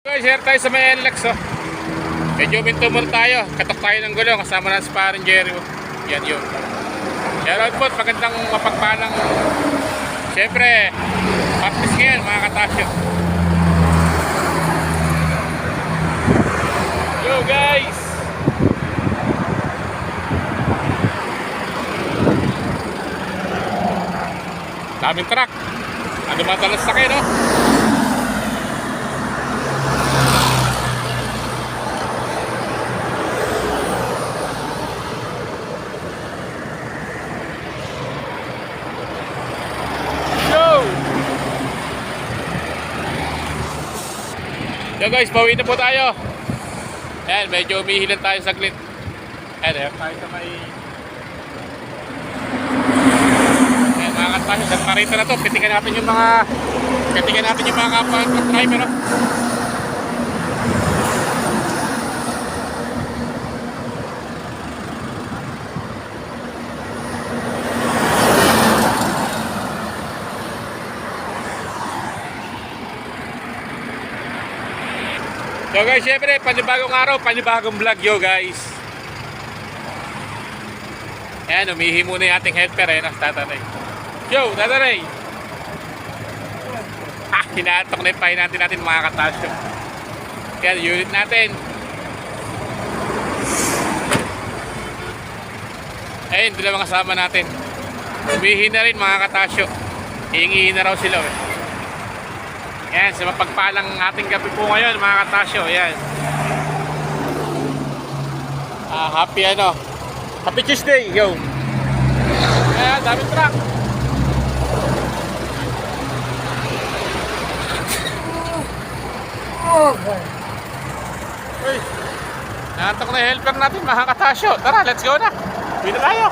Guys, here tayo sa may NLEX oh. Medyo minto tayo. Katok tayo ng gulong kasama ng sparring Jerry. oh. Yan yun. Shout out po, magandang mapagpalang Siyempre, practice ngayon mga katasyo. Yo guys! Daming truck. Ano madalas sa kayo, no? Yo! Yo guys, pauwi na po tayo. Ayan, medyo umihilan tayo saglit. Ayan, ayan tayo sa may... Ayan, mga tayo. Sa parito na to, pitikan natin yung mga... Pitikan natin yung mga kapwa truck Yo guys, syempre, panibagong araw, panibagong vlog yo guys. Ayan, umihi muna yung ating helper eh, no? tatanay. Yo, tatanay! Ah, hinatok na yung pahinantin natin mga katasyo. Yan, unit natin. Ayun, dalawang kasama natin. Umihi na rin mga katasyo. Hihingi na raw sila eh. Yan, sa mapagpalang ating gabi po ngayon mga katasyo. Yan. Ah, happy ano. Happy Tuesday, yo. Ayan, daming truck. Uy, nantok na helper natin mga katasyo. Tara, let's go na. Uwi na tayo.